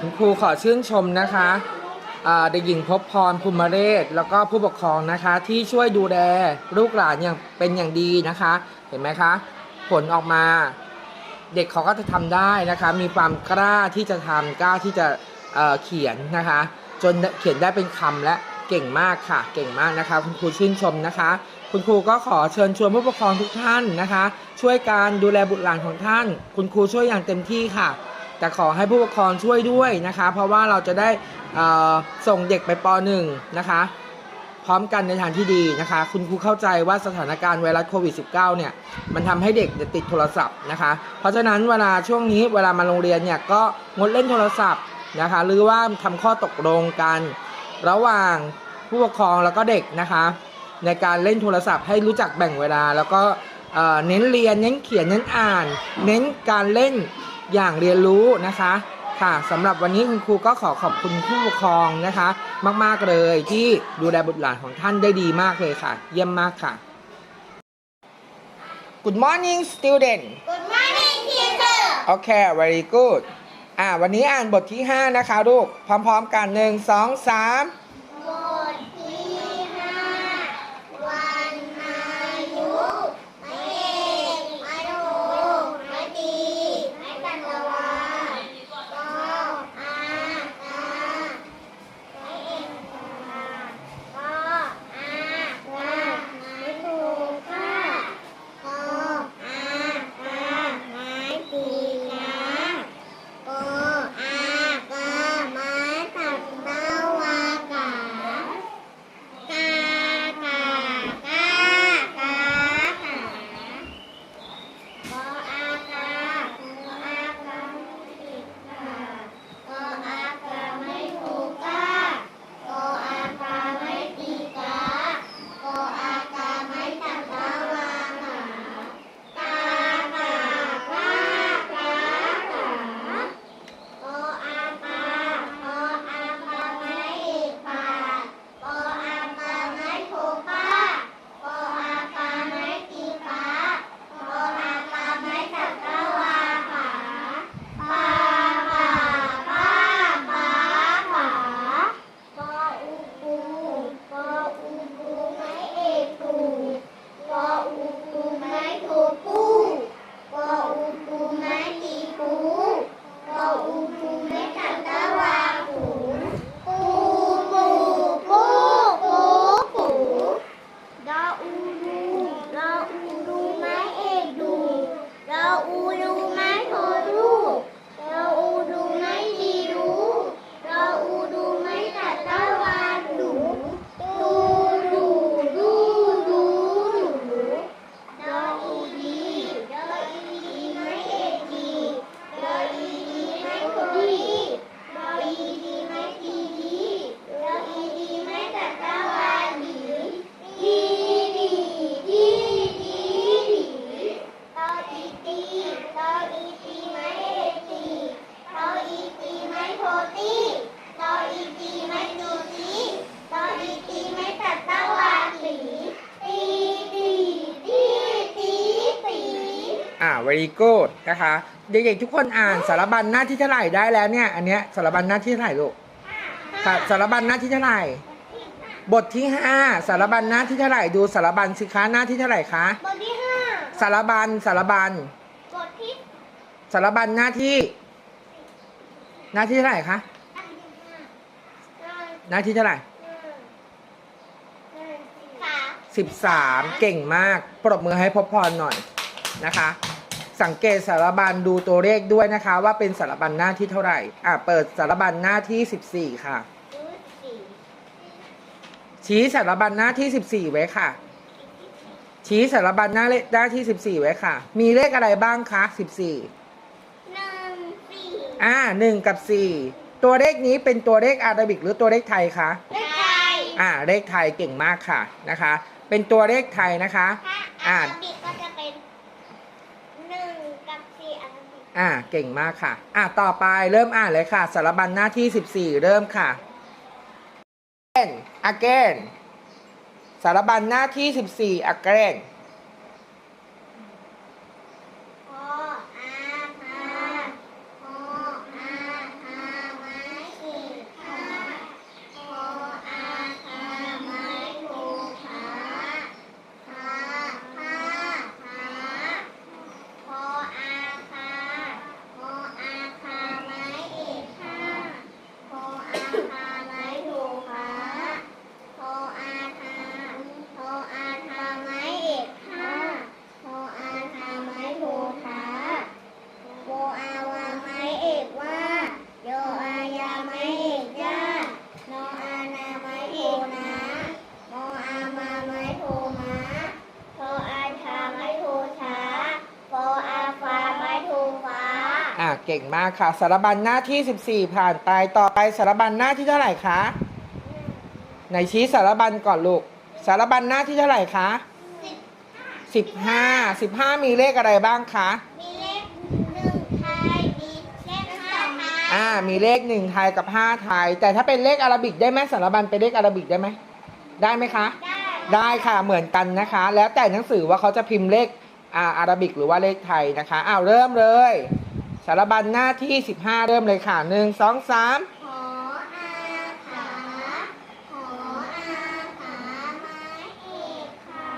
คุณครูขอชื่นชมนะคะเด็กหญิงพบพรภูมิเรศ แล้วก็ผู้ปกครองนะคะ ที่ช่วยดูแลลูกหลานอย่างเป็นอย่างดีนะคะ เห็นไหมคะ ผลออกมาเด็กเขาก็จะทำได้นะคะ มีความกล้าที่จะทำกล้าที่จะเเขียนนะคะ จนเขียนได้เป็นคำและเก่งมากค่ะ เก่งมากนะคะ คุณครูชื่นชมนะคะ คุณครูก็ขอเชิญชวนผู้ปกครองทุกท่านนะคะ ช่วยการดูแลบุตรหลานของท่าน คุณครูช่วยอย่างเต็มที่ค่ะ แต่ขอให้ผู้ปกครองช่วยด้วยนะคะ เพราะว่าเราจะได้ส่งเด็กไปป .1 นะคะ พร้อมกันในทางที่ดีนะคะ คุณครูเข้าใจว่าสถานการณ์ไวรัสโควิด -19 เนี่ย มันทำให้เด็กติดโทรศัพท์นะคะ เพราะฉะนั้นเวลาช่วงนี้เวลามาโรงเรียนเนี่ยก็งดเล่นโทรศัพท์นะคะ หรือว่าทำข้อตกลงกัน ระหว่างผู้ปกครองแล้วก็เด็กนะคะ ในการเล่นโทรศัพท์ให้รู้จักแบ่งเวลาแล้วก็เน้นเรียนเน้นเขียนเน้นอ่าน เน้นการเล่น อย่างเรียนรู้นะคะค่ะสำหรับวันนี้คุณครูก็ขอขอบคุณผู้ปกครองนะคะ มากๆเลยที่ดูแลบุตรหลานของท่านได้ดีมากเลยค่ะ เยี่ยมมากค่ะ Good morning student Good morning teacher Okay very good อ่าวันนี้อ่านบทที่ 5 นะคะลูก พร้อม ๆ กันหนึ่งสองสาม very good นะคะ เด็กๆทุกคนอ่านสารบัญหน้าที่เท่าไหร่ได้แล้วเนี่ย อันเนี้ยสารบัญหน้าที่เท่าไหร่ลูกค่ะสารบัญหน้าที่เท่าไหร่ บทที่5สารบัญหน้าที่เท่าไหร่ดูสารบัญสิคะหน้าที่เท่าไหร่คะบทที่ห้าสารบัญสารบัญบทที่สารบัญหน้าที่ หน้าที่เท่าไหร่คะหน้าที่เท่าไหร่สิบสามเก่งมาก ปรบมือให้พบพรหน่อยนะคะ สังเกตสารบัญดูตัวเลขด้วยนะคะ ว่าเป็นสารบัญหน้าที่เท่าไหร่อะเปิดสารบัญหน้าที่ 14 ค่ะสี่ชี้สารบัญหน้าที่ 14 ไว้ค่ะ ชี้สารบัญหน้าเลหน้าที่ 14 ไว้ค่ะ มีเลขอะไรบ้างคะ14หนึ่งสี่อ่า1กับ4ตัวเลขนี้เป็นตัวเลขอาราบิกหรือตัวเลขไทยคะเลขไทยอ่าเลขไทยเก่งมากค่ะนะคะ เป็นตัวเลขไทยนะคะถ้าอ่า อาราบิกก็จะเป็นหนึ่งกับสี่ อ่าเก่งมากค่ะ อ่าต่อไปเริ่มอ่านเลยค่ะ สารบัญหน้าที่ 14 เริ่มค่ะ again again สารบัญหน้าที่ 14 again ก่งมากค่ะ สารบัญหน้าที่ 14 ผ่านไปต่อไปสารบัญหน้าที่เท่าไหร่คะไหนชี้สารบัญก่อนลูก สารบัญหน้าที่เท่าไหร่คะสิบ15 15มีเลขอะไรบ้างคะ มีเลขหนึ่งไทย มีเลขห้าไทย อ่า มีเลข1ไทยกับ5ไทย แต่ถ้าเป็นเลขอาราบิกได้ไหมสารบัญเป็นเลขอาราบิกได้ไหม ได้ไหมคะ ได้ ได้ค่ะเหมือนกันนะคะ แล้วแต่หนังสือว่าเขาจะพิมพ์เลขอ่าอาราบิกหรือว่าเลขไทยนะคะอ้าวเริ่มเลย สารบัญหน้าที่ 15 เริ่มเลยค่ะหนึ่งสองสามขออาขาขออาขาไม้เอกค่ะ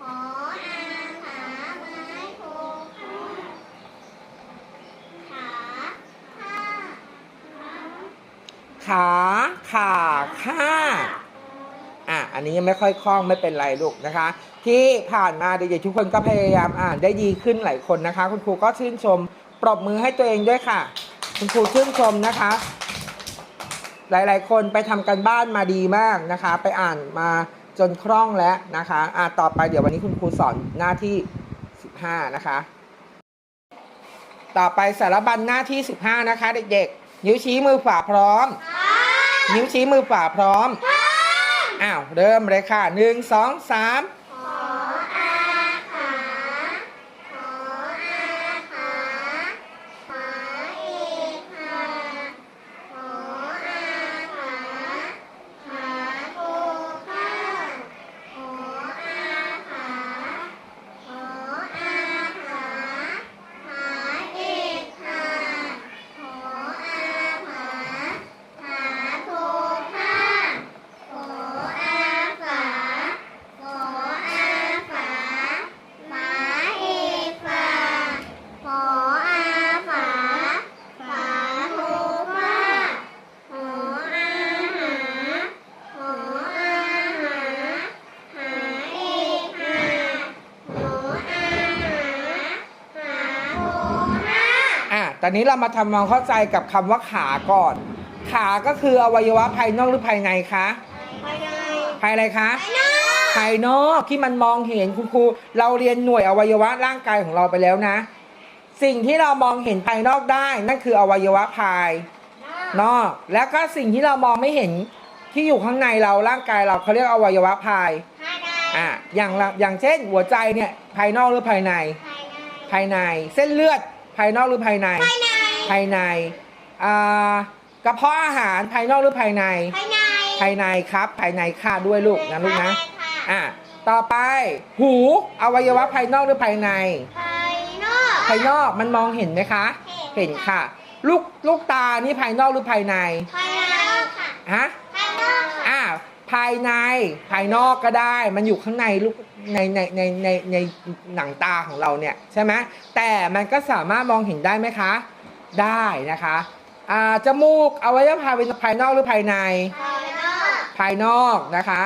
ขออาขาไม้โทค่ะขาห้าขาขาค่าอะอันนี้ยังไม่ค่อยคล่องไม่เป็นไรลูกนะคะ ที่ผ่านมาเด็กๆทุกคนก็พยายามอ่านได้ดีขึ้นหลายคนนะคะ คุณครูก็ชื่นชม ปรบมือให้ตัวเองด้วยค่ะ คุณครูชื่นชมนะคะ หลายๆ คนไปทำกันบ้านมาดีมากนะคะ ไปอ่านมาจนคล่องแล้วนะคะอ่าต่อไปเดี๋ยววันนี้คุณครูสอนหน้าที่สิบห้านะคะ ต่อไปสารบัญหน้าที่สิบห้านะคะ เด็กๆ นิ้วชี้มือฝ่าพร้อม นิ้วชี้มือฝ่าพร้อม อ้าว เริ่มเลยค่ะหนึ่งสองสาม ตอนนี้เรามาทำความเข้าใจกับคำว่าขาก่อน ขาก็คืออวัยวะภายนอกหรือภายในคะไปเลยภายอะไรคะไปเลยภายนอกที่มันมองเห็นคุณครูเราเรียนหน่วยอวัยวะร่างกายของเราไปแล้วนะ สิ่งที่เรามองเห็นภายนอกได้ นั่นคืออวัยวะภายนอก แล้วก็สิ่งที่เรามองไม่เห็นที่อยู่ข้างในเราร่างกายเราเขาเรียกอวัยวะภายภายในอะอย่างละอย่างเช่นหัวใจเนี่ยภายนอกหรือภายใน ภายในภายในเส้นเลือด ภายนอกหรือภายใน ภายใน ภายในอ่ากระเพาะอาหารภายนอกหรือภายใน ภายใน ภายในครับ ภายในค่ะด้วยลูกนะลูกนะ อะ ต่อไป หู อวัยวะภายนอกหรือภายใน ภายนอก ภายนอก มันมองเห็นไหมคะ เห็นค่ะ ลูก ลูกตา นี่ภายนอกหรือภายใน ภายในค่ะ ฮะ ภายนอกค่ะอ่าภายใน ภายนอกก็ได้ มันอยู่ข้างในลูก ในในในในในหนังตาของเราเนี่ยใช่ไหมแต่มันก็สามารถมองเห็นได้ไหมคะ ได้นะคะอ่าจมูกอวัยวะภายเป็นภายนอกหรือภายใน ภายนอกภายนอกนะคะ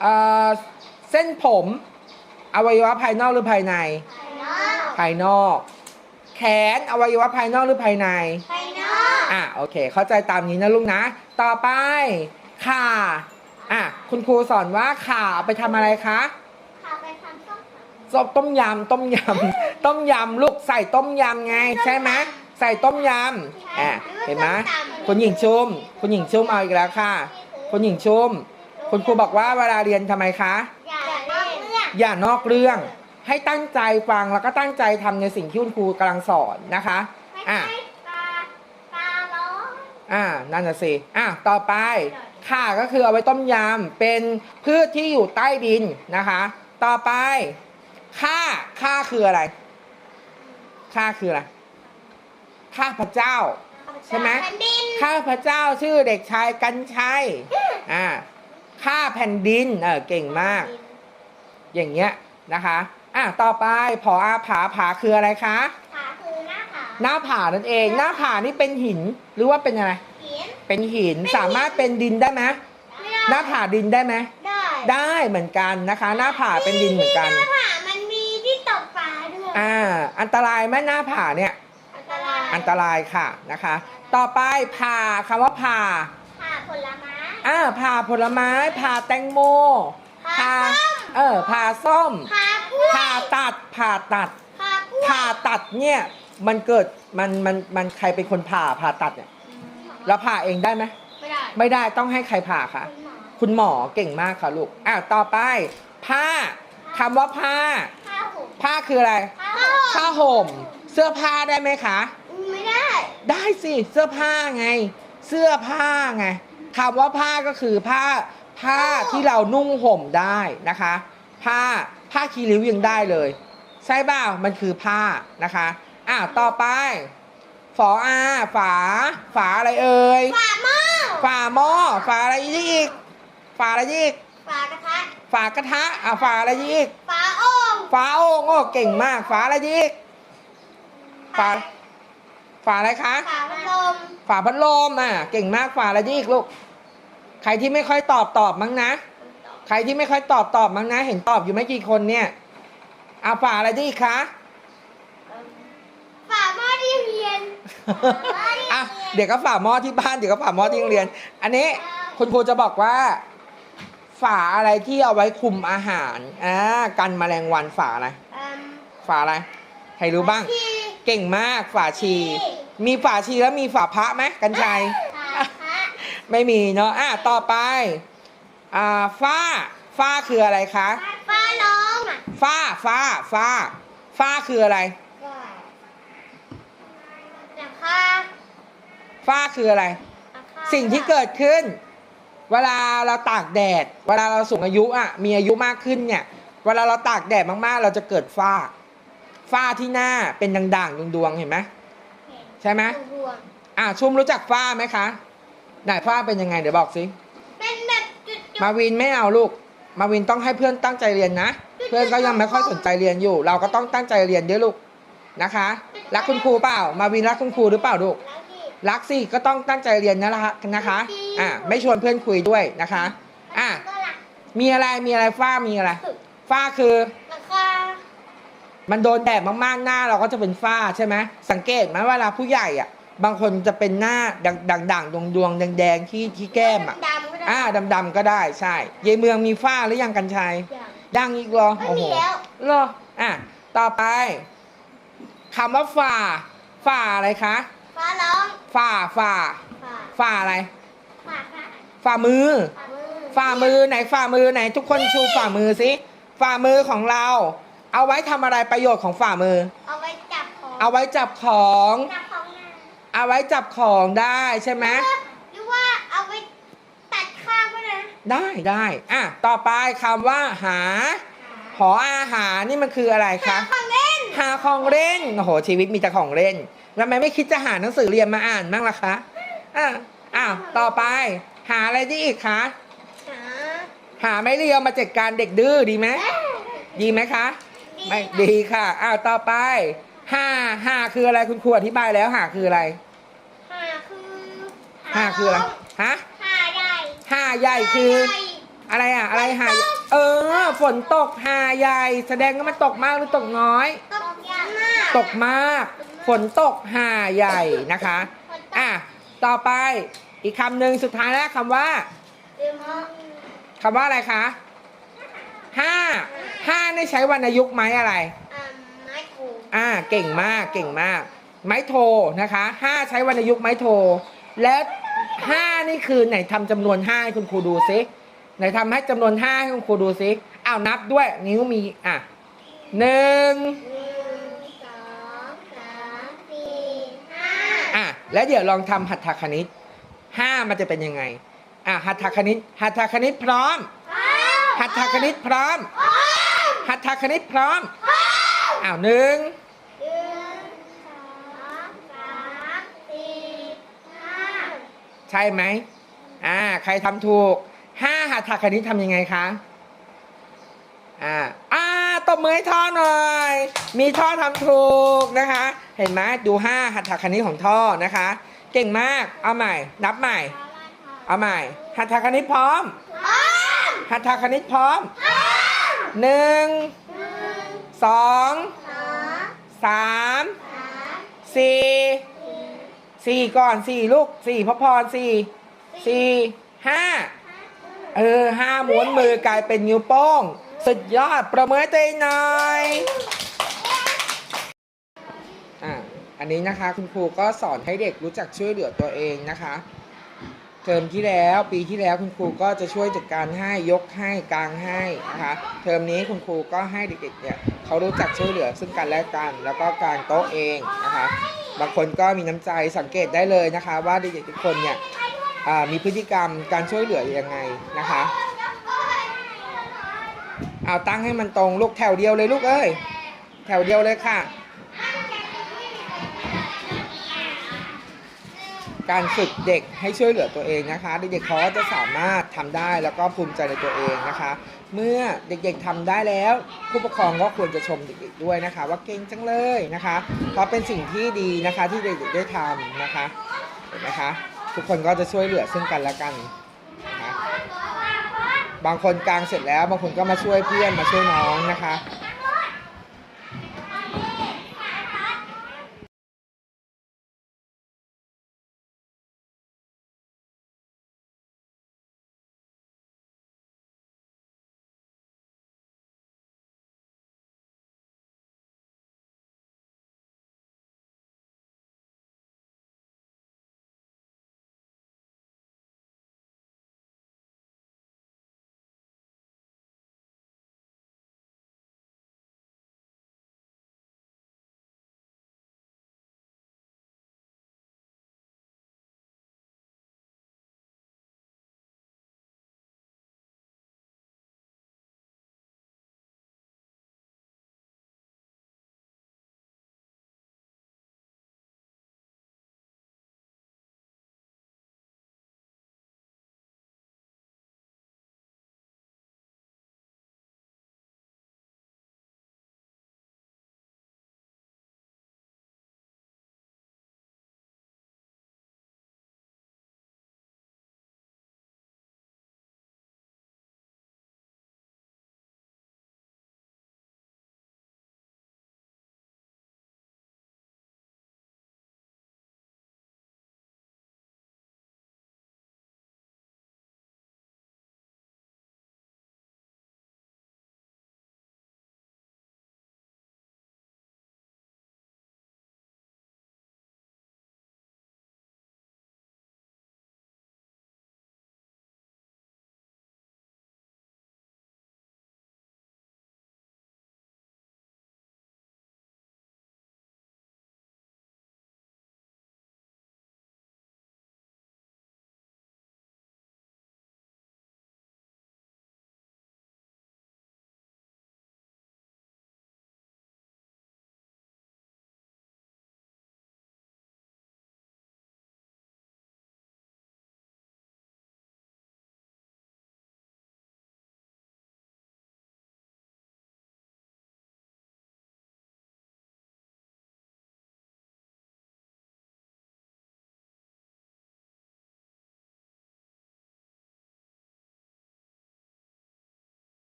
เอ่อเส้นผมอวัยวะภายนอกหรือภายในภายนอกภายนอก แขนอวัยวะภายนอกหรือภายใน ภายนอก อะโอเค เข้าใจตามนี้นะลูกนะ ต่อไปข่าอะคุณครูสอนว่าข่าเอาไปทำอะไรคะพาไปทำ ส้มตำส้มต้มยำต้มยำต้มยำลูกใส่ต้มยำไง ใช่ไหมใส่ต้มยำอะเห็นไหมคุณหญิงชุมคุณหญิงชุมเอาอีกแล้วค่ะคุณหญิงชุมคุณครูบอกว่าเวลาเรียนทำไมคะอย่าเล่นเรื่องอย่านอกเรื่อง ให้ตั้งใจฟังแล้วก็ตั้งใจทำในสิ่งที่คุณครูกำลังสอนนะคะไม่อะใช่ตาตาล้ออ่านั่นน่ะสิอะต่อไปข่าก็คือเอาไว้ต้มยำเป็นพืชที่อยู่ใต้ดินนะคะ ต่อไป ข้าข้าคืออะไรข้าคืออะไรข้าพระเจ้า ใช่ไหมแผ่นดินข้าพระเจ้าชื่อเด็กชายกันชัยอ่าข้าแผ่นดินเออเก่งมาก อย่างเงี้ยนะคะอะต่อไปผออาผาผาคืออะไรคะผาคือหน้าผาหน้าผานั่นเอง หน้าผานี่เป็นหินหรือว่าเป็นอะไรหินเป็นหินสามารถเป็นดินได้ไหมไม่ได้หน้าผาดินได้ไหมได้ได้เหมือนกันนะคะ หน้าผาเป็นดินเหมือนกันหน้าผามันมีที่ตกปลาด้วย อ่าอันตรายไหมหน้าผาเนี่ยอันตรายอันตรายค่ะนะคะ ต่อไปผ่าคำว่าผ่าผ่าผลไม้อ่าผ่าผลไม้ผ่าแตงโมผ่าส้มเออผ่าส้มผ่ากล้วยผ่าตัดผ่าตัดผ่ากล้วยผ่าตัดเนี่ยมันเกิดมันมันมันใครเป็นคนผ่าผ่าตัดเนี่ยแล้วผ่าเองได้ไหมไม่ได้ไม่ได้ต้องให้ใครผ่าคะคุณหมอคุณหมอเก่งมากค่ะลูกอะต่อไปผ้าคำว่าผ้าผ้าห่มผ้าคืออะไรผ้า ผ้าห่ม เสื้อผ้าได้ไหมคะ ไม่ได้ ได้สิ เสื้อผ้าไง เสื้อผ้าไงคำว่าผ้าก็คือผ้าผ้าที่เรานุ่งห่มได้นะคะ ผ้าผ้าคีริ้วยังได้เลย ใช่เปล่ามันคือผ้านะคะอะต่อไป ฝออาฝา ฝาอะไรเอ่ย ฝาหม้อ ฝาหม้อ ฝาอะไรอีก ฝาอะไรอีก ฝากระทะ ฝากระทะอะฝาอะไรอีก ฝาโอ่ง ฝาโอ่งโอ้เก่งมาก ฝาอะไรอีกฝาฝาอะไรคะ ฝาพัดลม ฝาพัดลมอะ เก่งมากฝาอะไรอีกลูก ใครที่ไม่ค่อยตอบตอบมั้งนะ ใครที่ไม่ค่อยตอบตอบมั้งนะ เห็นตอบอยู่ไม่กี่คนเนี่ยเอาฝาอะไรอีกคะ ฝาหม้อที่เรียนอะเดี๋ยวก็ฝาหม้อที่บ้านเดี๋ยวก็ฝาหม้อที่โรงเรียน อันนี้คุณครูจะบอกว่า ฝาอะไรที่เอาไว้คุมอาหารอ่ากันแมลงวันฝาอะไรเอิ่มฝาอะไรใครรู้บ้าง ที่เก่งมากฝาชี มีฝาชีแล้วมีฝาพระไหมกันชัยฝาพระไม่มีเนาะอะต่อไปอ่าฝ้าฝ้าคืออะไรคะฝาร้องอะฝ้าฝ้าฝ้าฝ้าคืออะไรราคาฝ้าคืออะไรราคาสิ่งที่เกิดขึ้น เวลาเราตากแดด เวลาเราสูงอายุอะมีอายุมากขึ้นเนี่ยเวลาเราตากแดดมากๆ เราจะเกิดฝ้า ฝ้าที่หน้าเป็นด่างๆดวงๆเห็นไหมใช่ไหมรวมอะชุ่มรู้จักฝ้าไหมคะไหนฝ้าเป็นยังไงเดี๋ยวบอกสิเป็นแบบจุดๆมาวินไม่เอาลูก มาวินต้องให้เพื่อนตั้งใจเรียนนะ เพื่อนก็ยังไม่ค่อยสนใจเรียนอยู่ เราก็ต้องตั้งใจเรียนด้วยลูกนะคะ รักคุณครูเปล่า มาวินรักคุณครูหรือเปล่าลูกแล้วที่ รักสิก็ต้องตั้งใจเรียนนะคะนะคะอะไม่ชวนเพื่อนคุยด้วยนะคะอะก็หลักมีอะไรมีอะไรฝ้ามีอะไร ฝ้าคือราคามันโดนแดดมากๆหน้าเราก็จะเป็นฝ้าใช่ไหมสังเกตไหมเวลาผู้ใหญ่อะ บางคนจะเป็นหน้าด่างๆดวงดวงๆแดงๆที่ที่แก้มอะดำก็ได้อ่าดำๆก็ได้ใช่เยายเมืองมีฝ้าหรือยังกันชัยอย่างดังอีกเหรอไม่โอ้โหมีแล้วเหรออะต่อไปคำว่าฝ่า ฝ่าอะไรคะ ฟ้าร้องฝ่าฝ่าฝาฝ่าอะไรฝาฝาฝ่ามือฝามือฝ่ามือไหนฝ่ามือไหน ทุกคนชูฝ่ามือสิฝ่ามือของเรา เอาไว้ทำอะไรประโยชน์ของฝ่ามือ เอาไว้จับของเอาไว้จับของ จับของงานเอาไว้จับของได้ใช่ไหมหรือว่าเอาไว้ตัดข้าวก็ได้นะได้ได้อะต่อไปคำว่าหาหออาหารนี่มันคืออะไรหาคะ ของเล่น หาของเล่นโอ้โหชีวิตมีแต่ของเล่นแล้วทำไมไม่คิดจะหาหนังสือเรียนมาอ่านบ้างล่ะคะอะอ้าวต่อไป หาอะไรดีอีกคะหาหาไม่เรียวมาจัดการเด็กดื้อดีไหมดีไหมคะ ไม่ดีค่ะอ้าวต่อไปห้าห้าคืออะไรคุณครูอธิบายแล้วหาคืออะไรหาคือห้าคืออะไรฮะหาใหญ่ห้าใหญ่คือใหญ่อะไรอะอะไรหาเออ ฝนตกหาใหญ่ แสดงว่ามันตกมากหรือตกน้อย ตกยากมาก ตกมาก ฝนตกหาใหญ่นะคะ อะ ต่อไปอีกคำหนึ่งสุดท้ายแล้วคำว่าเดี๋ยวมองคำว่าอะไรคะห้าห้านี่ใช้วรรณยุกต์ไหมอะไรอ่าไม้ถูกอ่าเก่งมากเก่งมาก ไม้โทนะคะห้าใช้วรรณยุกต์ไม้โท และห้านี่คือไหนทำจำนวนห้าให้คุณครูดูซิไหนทำให้จำนวนห้าให้คุณครูดูซิอ้าวนับด้วยนิ้วมีอะหนึ่งหนึ่งสองสามสี่ห้า อะ แล้วเดี๋ยวลองทำหัตถคณิตห้ามันจะเป็นยังไง อะหัตถคณิต หัตถคณิตพร้อม หัตถคณิตพร้อม หัตถคณิตพร้อม อ้าวหนึ่งหนึ่งสองสามสี่ห้าใช่ไหมอ่า ใครทำถูกห้าหัตถคณิตทำยังไงคะ อ่าอ่าตบ มือให้ท่อหน่อย มีท่อทำถูกนะคะ เห็นไหมดูห้าหัตถคณิตของท่อนะคะ เก่งมาก เอาใหม่ นับใหม่ เอาใหม่ หัตถคณิตพร้อมพร้อมหัตถคณิตพร้อมพร้อมหนึ่งสองสามสี่สี่สี่ก่อนสี่ลูกสี่พระพรสี่สี่ห้าเออห้าม้วนมือกลายเป็นนิ้วโป้ง สุดยอด ประเมินตัวเองหน่อยอ่าอันนี้นะคะคุณครูก็สอนให้เด็กรู้จักช่วยเหลือตัวเองนะคะ เทอมที่แล้วปีที่แล้วคุณครูก็จะช่วยจัดการให้ยกให้กลางให้นะคะ เทอมนี้คุณครูก็ให้เด็กๆเนี่ยเขารู้จักช่วยเหลือซึ่งกันและกัน แล้วก็กางโต๊ะเองนะคะ บางคนก็มีน้ำใจสังเกตได้เลยนะคะ ว่าเด็กๆทุกคนเนี่ยอ่ามีพฤติกรรมการช่วยเหลือยังไงนะคะ เอาตั้งให้มันตรงลูกแถวเดียวเลยลูกเอ้ย แถวเดียวเลยค่ะ การฝึกเด็กให้ช่วยเหลือตัวเองนะคะ เด็กๆเขาจะสามารถทำได้แล้วก็ภูมิใจในตัวเองนะคะ เมื่อเด็กๆทำได้แล้ว ผู้ปกครองก็ควรจะชมเด็กๆด้วยนะคะ ว่าเก่งจังเลยนะคะเพราะเป็นสิ่งที่ดีนะคะที่เด็กๆได้ทำนะคะเห็นไหมคะทุกคนก็จะช่วยเหลือซึ่งกันและกัน บางคนกลางเสร็จแล้ว บางคนก็มาช่วยเพื่อนมาช่วยน้องนะคะ